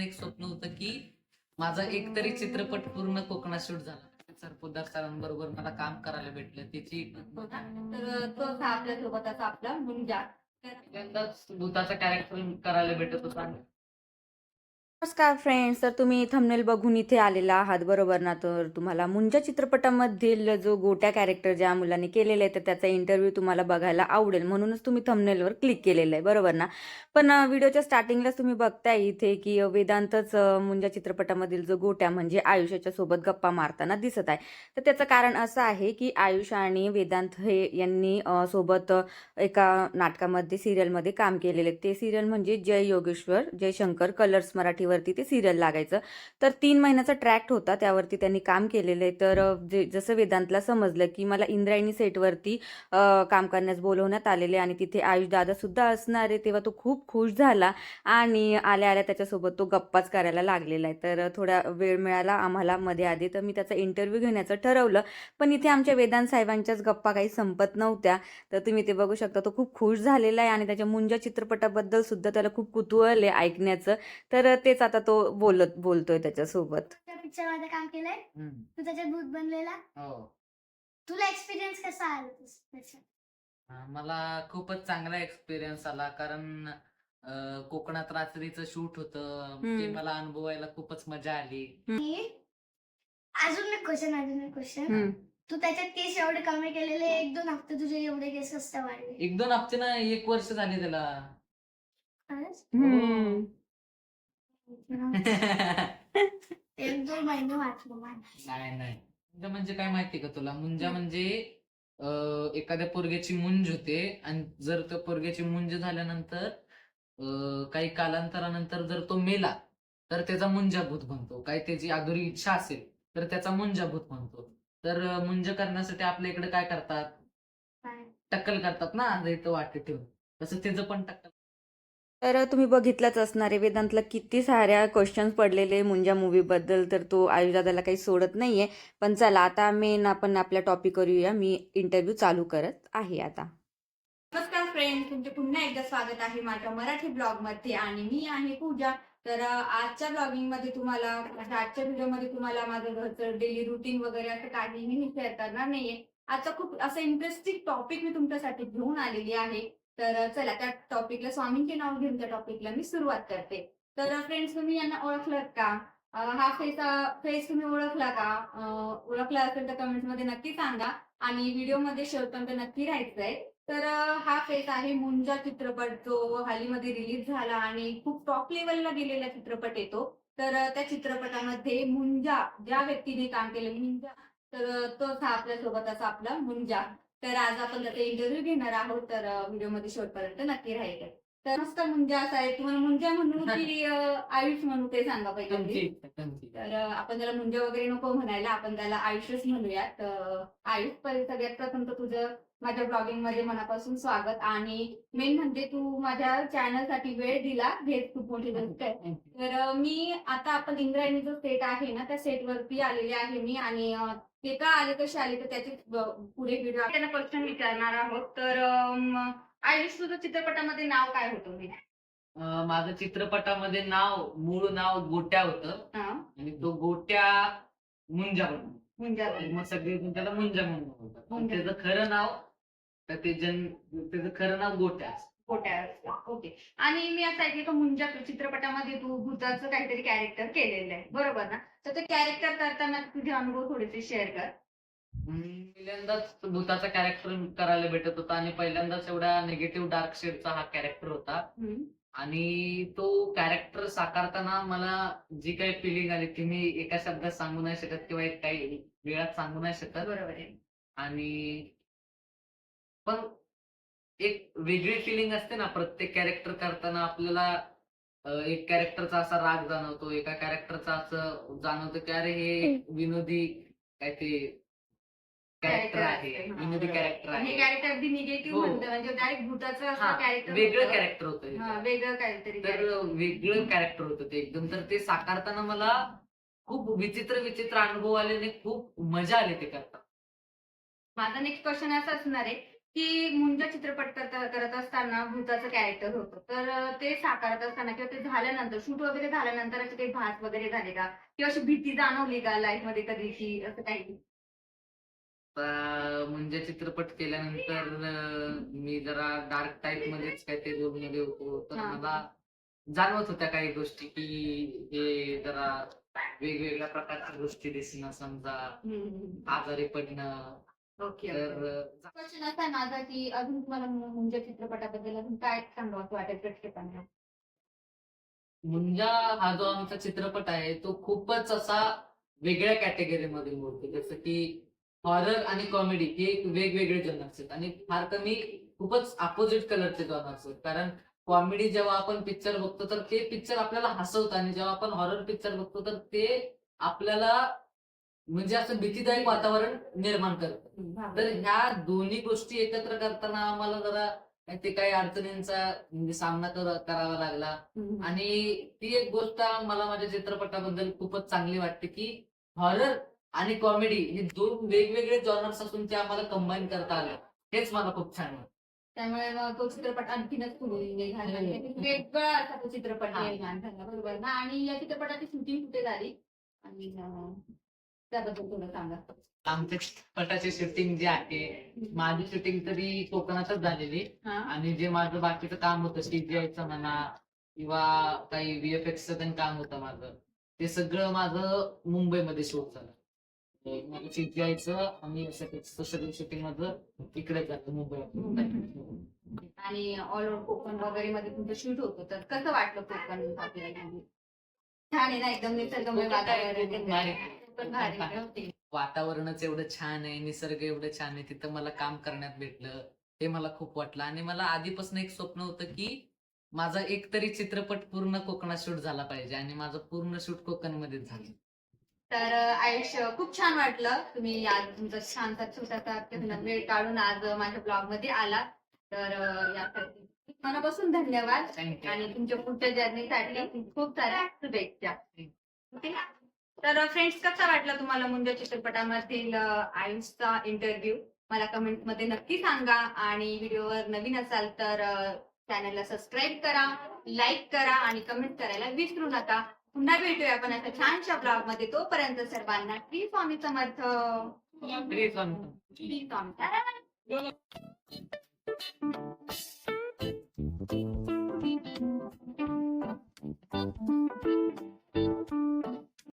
मनापासून एक स्वप्न होतं की माझा एक तरी चित्रपट पूर्ण कोकणात शूट झाला. सर पोदार सरांबरोबर मला काम करायला भेटलं त्याची तर तो आपल्या सोबतचा आपला मुंजा. भूताचा कॅरेक्टर करायला भेटत होता. नमस्कार फ्रेंड्स तर तुम्ही थंबनेल बघून इथे आलेला आहात बरोबर ना? तर तुम्हाला मुंजा चित्रपटामधील जो गोट्या कॅरेक्टर ज्या मुलांनी केलेलं आहे तर त्याचा इंटरव्ह्यू तुम्हाला बघायला आवडेल. म्हणूनच तुम्ही थंबनेलवर क्लिक केलेलं आहे बरोबर ना? पण व्हिडिओच्या स्टार्टिंगलाच तुम्ही बघताय इथे की वेदांतच मुंजा चित्रपटामधील जो गोट्या म्हणजे आयुष्याच्या सोबत गप्पा मारताना दिसत आहे. तर त्याचं कारण असं आहे की आयुष आणि वेदांत हे यांनी सोबत एका नाटकामध्ये सिरियलमध्ये काम केलेले ते सिरियल म्हणजे जय योगेश्वर जयशंकर कलर्स मराठी वरती ते सिरियल लागायचं. तर तीन महिन्याचा ट्रॅक्ट होता त्यावरती त्यांनी काम केलेलं आहे. तर जे जसं वेदांतला समजलं की मला इंद्रायणी सेटवरती काम करण्यास बोलवण्यात आलेले आणि तिथे आयुष दादा सुद्धा असणार आहे तेव्हा तो खूप खुश झाला आणि आल्या आल्या त्याच्यासोबत तो गप्पाच करायला लागलेला आहे. तर थोडा वेळ मिळाला आम्हाला मध्ये आधी तर मी त्याचा इंटरव्ह्यू घेण्याचं ठरवलं. पण इथे आमच्या वेदांत साहेबांच्याच गप्पा काही संपत नव्हत्या. तर तुम्ही ते बघू शकता तो खूप खुश झालेला आहे आणि त्याच्या मुंजा चित्रपटाबद्दल सुद्धा त्याला खूप कुतूहल आहे ऐकण्याचं. तर तेच आता तो बोलत बोलतोय त्याच्यासोबत त्या पिक्चरमध्ये काम केलंय हम्म. तू त्याच्यात भूत बनलेला हो तुला एक्सपिरियन्स कसा आला त्याचा? मला खूपच चांगला एक्सपिरियन्स आला कारण अं, कोकणात रात्रीचं शूट होतं ते हम्म. मला अनुभवायला खूपच मजा आली आणि अजून एक क्वेश्चन अजून एक क्वेश्चन हम्म. तू त्याच्यात केस एवढे कमी केलेले एक दोन हफ्ते तुझे एवढे केस कसं वाढले एक दोन हप्ते ना एक वर्ष झाले त्याला खरंच? हम्म. एक दोन महिने वाचलो मला. नाही नाही. मुंजा म्हणजे काय माहिती का तुला? मुंजा म्हणजे अं, एखाद्या पोरग्याची मुंज होते आणि जर त्या पोरग्याची मुंज झाल्यानंतर अं, काही कालांतरानंतर जर तो मेला तर त्याचा मुंजाभूत बनतो. काही त्याची अधुरी इच्छा असेल तर त्याचा मुंजाभूत बनतो. तर अं, मुंज करण्यासाठी आपल्या इकडे काय करतात? काय? टक्कल करतात ना इथं वाटे ठेवून. तसं त्याचं पण टक्कल तर तुम्ही बघितलंच असणार आहे वेदांतला किती साऱ्या क्वेश्चन्स पडलेले मुंजा मूवीबद्दल तर तो आयुर्दादाला काही सोडत नाहीये. पण चला आता मेन आपण आपल्या टॉपिक करूया मी इंटरव्ह्यू चालू करत आहे आता. नमस्कार फ्रेंड तुमचे पुन्हा एकदा स्वागत आहे माझ्या मराठी ब्लॉगमध्ये आणि मी आहे पूजा. तर आजच्या ब्लॉगिंगमध्ये तुम्हाला म्हणजे आजच्या व्हिडिओमध्ये तुम्हाला माझं घरचं डेली रुटीन वगैरे असं काहीही शेअर करणार नाहीये. आजचा खूप असं इंटरेस्टिंग टॉपिक मी तुमच्यासाठी घेऊन आलेली आहे. तर चला त्या टॉपिकला स्वामींचे नाव घेऊन त्या टॉपिकला मी सुरुवात करते. तर फ्रेंड्स तुम्ही यांना ओळखलात का? हा फेस फेस तुम्ही ओळखला का? ओळखला असेल तर कमेंटमध्ये नक्की सांगा. आणि व्हिडिओमध्ये शेवटपर्यंत नक्की राहायचंय. तर हा फेस आहे मुंजा चित्रपट जो हालीमध्ये रिलीज झाला आणि खूप टॉप लेवलला गेलेला चित्रपट येतो तर त्या चित्रपटामध्ये मुंजा ज्या व्यक्तीने काम केलं मुंजा तर तोच हा आपल्यासोबत असा आपला मुंजा. तर आज आपण त्याचा इंटरव्ह्यू घेणार आहोत तर व्हिडिओमध्ये शेवटपर्यंत नक्की राहील तर मस्त मुंजा असा आहे. तुम्हाला मुंजा म्हणू की आयुष म्हणू ते सांगा पहिले इच्छा. तर आपण त्याला मुंजा वगैरे नको म्हणायला आपण त्याला आयुष्यच म्हणूयात. आयुष पहिले सगळ्यात प्रथम तर तुझं माझ्या ब्लॉगिंगमध्ये मनापासून स्वागत. आणि मेन म्हणजे तू माझ्या चॅनलसाठी वेळ दिला. हेच खूप मोठी गोष्ट आहे. तर मी आता आपण इंद्रायणी जो सेट आहे ना त्या सेट वरती आलेले आहे मी. आणि ते का आले कसे आले तर त्याचे पुढे व्हिडिओ त्यांना क्वेश्चन विचारणार आहोत. तर आयुष तुझं चित्रपटामध्ये नाव काय होतं मी अं, माझं चित्रपटामध्ये नाव मूळ नाव गोट्या होतं. आणि तो गोट्या मुंजा म्हणजे मग सगळे जण त्याला मुंजा म्हणून. त्याचं खरं नाव तर ते जन त्याचं खरं नाव गोट्या खोट्या ओके. आणि मी असं ऐकलं का मुंजा चित्रपटामध्ये तू भूताचं काहीतरी कॅरेक्टर केलेलं आहे. बरोबर ना? तर ते कॅरेक्टर करताना तुझे अनुभव थोडेसे शेअर कर. पहिल्यांदाच भूताचा कॅरेक्टर करायला भेटत होता आणि पहिल्यांदाच एवढा निगेटिव्ह डार्क शेडचा हा कॅरेक्टर होता. आणि तो कॅरेक्टर साकारताना मला जी काही फिलिंग आली ती मी एका शब्दात सांगू नाही शकत किंवा एक काही वेळात सांगू नाही शकत. बरोबर आहे. आणि पण एक वेगळी फिलिंग असते ना प्रत्येक कॅरेक्टर करताना आपल्याला एक कॅरेक्टरचा असा राग जाणवतो एका कॅरेक्टरचा असं जाणवतं की अरे हे विनोदी काय ते कॅरेक्टर आहे विनोदी. कॅरेक्टर आहे कॅरेक्टर अगदी निगेटिव्ह हो. म्हणतं म्हणजे डायरेक्ट भूताचं असं कॅरेक्टर वेगळं कॅरेक्टर होतं हे. वेगळं काहीतरी तर. वेगळं कॅरेक्टर होतं ते एकदम तर ते साकारताना मला खूप विचित्र विचित्र अनुभव आले आणि खूप मजा आली ते करताना माझा नेक्स्ट क्वेश्चन असा असणार आहे की मुंजा चित्रपट करता असताना भूताचं कॅरेक्टर होतं. तर ते साकारत असताना किंवा ते झाल्यानंतर शूट वगैरे झाल्यानंतर असे काही भास वगैरे झाले का? किंवा अशी भीती जाणवली का लाईफमध्ये कधी की असं काही? म्हणजे चित्रपट केल्यानंतर मी जरा डार्क टाईप मध्येच रोलमध्ये होतो. तर. मला जाणवत होत्या काही गोष्टी की हे जरा वेगवेगळ्या प्रकारच्या गोष्टी दिसणं समजा आजारी पडणं तर अं, क्वेश्चन असा आहे माझा की अजून तुम्हाला मुंजा चित्रपटाबद्दल अजून काय सांगावं वाटेल प्रेक्षकांना? मुंजा हा जो आमचा चित्रपट आहे तो खूपच असा वेगळ्या कॅटेगरीमध्ये मोडतो जसं की हॉरर आणि कॉमेडी हे एक वेगवेगळे जनर्स आहेत. आणि फार कमी खूपच अपोजिट कलरचे जनर्स आहेत. कारण कॉमेडी जेव्हा आपण पिक्चर बघतो तर ते पिक्चर आपल्याला हसवतं. आणि जेव्हा आपण हॉरर पिक्चर बघतो तर ते आपल्याला म्हणजे असं भीतीदायक वातावरण निर्माण करतं. तर ह्या दोन्ही गोष्टी एकत्र करताना आम्हाला जरा ते काही अडचणींचा म्हणजे सामना कर- करावा लागला. आणि ती एक गोष्ट मला माझ्या चित्रपटाबद्दल खूपच चांगली वाटते की हॉरर आणि कॉमेडी हे दोन वेगवेगळे जॉनर्स असून ते आम्हाला कंबाईन करता आलं. हेच मला खूप छान वाटतं. त्यामुळे तो चित्रपट आणखीनच वेगळा असा तो चित्रपट. निर्माण झाला. बरोबर ना? आणि या चित्रपटाची शूटिंग कुठे झाली? आणि त्याबद्दल थोडं सांगा. शूटिंग जी आहे माझी शूटिंग तरी कोकणातच झालेली. हा. आणि जे माझं बाकीचं काम होतं सीजीआयचं म्हणा किंवा काही व्हीएफएक्सचं पण काम होतं माझं ते सगळं माझं मुंबईमध्ये शूट झालं. ते माझं सीजीआयचं आणि सगळं शूटिंग माझं इकडे झालं मुंबईत आणि ऑल ओव्हर कोकण वगैरे मध्ये तुमचं शूट होतं. तर कसं वाटलं कोकण आपल्याला? छान आहे ना एकदम निसर्गमय वातावरण. पण भारी होते. वातावरणच एवढं छान आहे निसर्ग एवढं छान आहे तिथं मला काम करण्यात भेटलं हे मला खूप वाटलं. आणि मला आधीपासून एक स्वप्न होतं की माझा एक तरी चित्रपट पूर्ण कोकणात शूट झाला पाहिजे आणि माझं पूर्ण शूट कोकणमध्येच झालं. तर आयुष्य खूप छान वाटलं. तुम्ही आज तुमचा छानसा छोटासा वेळ काढून आज माझ्या ब्लॉगमध्ये आला तर यासाठी मनापासून धन्यवाद. आणि तुमच्या पुढच्या जर्नीसाठी खूप साऱ्या शुभेच्छा. तर फ्रेंड्स कसा वाटला तुम्हाला मुंजा चित्रपटामधील आयुषचा इंटरव्ह्यू मला कमेंटमध्ये नक्की सांगा आणि व्हिडिओवर नवीन असाल तर चॅनलला सबस्क्राईब करा लाईक करा आणि कमेंट करायला विसरू नका. पुन्हा भेटूया आपण अशा छानशा ब्लॉगमध्ये तोपर्यंत सर्वांना श्री स्वामी समर्थ. श्री स्वामी